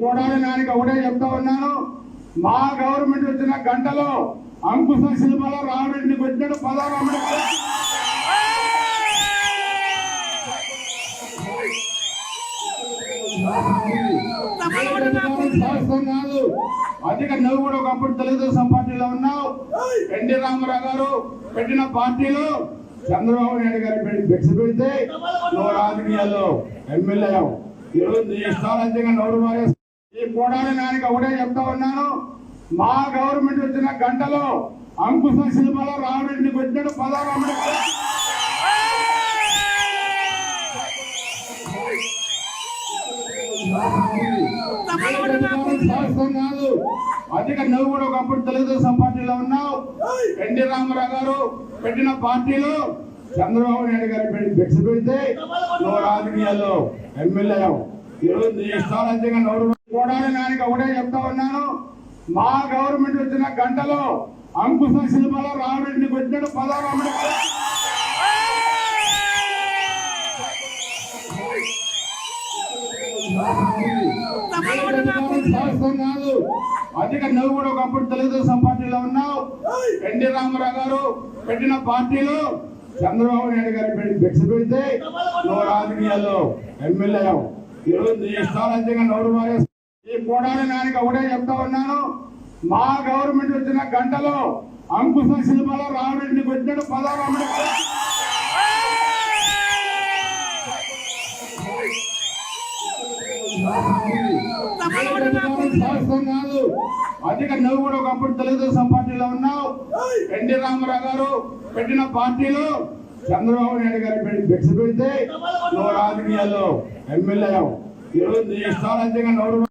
చూడాలి నానికి ఒకటే చెప్తా ఉన్నాను మా గవర్నమెంట్ వచ్చిన గంటలో అంకుశ శిల్పలో రావడానికి వచ్చినాడు పదహారు కాదు అధిక నువ్వు కూడా ఒకప్పుడు తెలుగుదేశం పార్టీలో ఉన్నావు. ఎన్టీ రామారావు గారు పెట్టిన పార్టీలో చంద్రబాబు నాయుడు గారు పెట్టి భిక్ష పెడితే నువ్వు రాజకీయాల్లో ఎమ్మెల్యే ఈరోజు నీ ఇష్టాలంతంగా నోరు మారేస్తా కోడాలి నాయనకి ఒకటే చెప్తా ఉన్నాను. మా గవర్నమెంట్ వచ్చిన గంటలో అంకుశ సినిమాలో రావడానికి వచ్చినాడు పదహారు కాదు. అధిక నువ్వు కూడా ఒకప్పుడు తెలుగుదేశం పార్టీలో ఉన్నావు. ఎన్టీ రామారావు గారు పెట్టిన పార్టీలో చంద్రబాబు నాయుడు గారు పెట్టి భిక్ష పెడితే నువ్వు రాజకీయాల్లో ఎమ్మెల్యే ఈరోజు నీ ఇష్టాలంతంగా నోరు కోడాలి నానికి ఒకటే చెప్తా ఉన్నాను. మా గవర్నమెంట్ వచ్చిన గంటలో అంకుశ శిల్పలో వచ్చినాడు పదహారు అంబేద్కర్ శాస్త్రం కాదు అధిక నువ్వు కూడా ఒకప్పుడు తెలుగుదేశం పార్టీలో ఉన్నావు. ఎన్టీ రామారావు గారు పెట్టిన పార్టీలో చంద్రబాబు నాయుడు గారు పెట్టి భిక్ష పెడితే నువ్వు రాజకీయాల్లో ఎమ్మెల్యే ఈరోజు నీ ఇష్టాలంతంగా నోరు మారే ఈ కోడాలి నానికి ఒకటే చెప్తా ఉన్నాను. మా గవర్నమెంట్ వచ్చిన గంటలో అంకుశ శిల్పలో రావడానికి వచ్చినాడు పదహారు అంబేద్కర్ శాస్త్రం కాదు అధిక నువ్వు కూడా ఒకప్పుడు తెలుగుదేశం పార్టీలో ఉన్నావు. ఎన్టీ రామారావు గారు పెట్టిన పార్టీలో చంద్రబాబు నాయుడు గారు పెట్టి భిక్ష పెడితే నువ్వు రాజకీయాల్లో ఎమ్మెల్యే ఈరోజు నీ ఇష్టాలంతంగా నోరు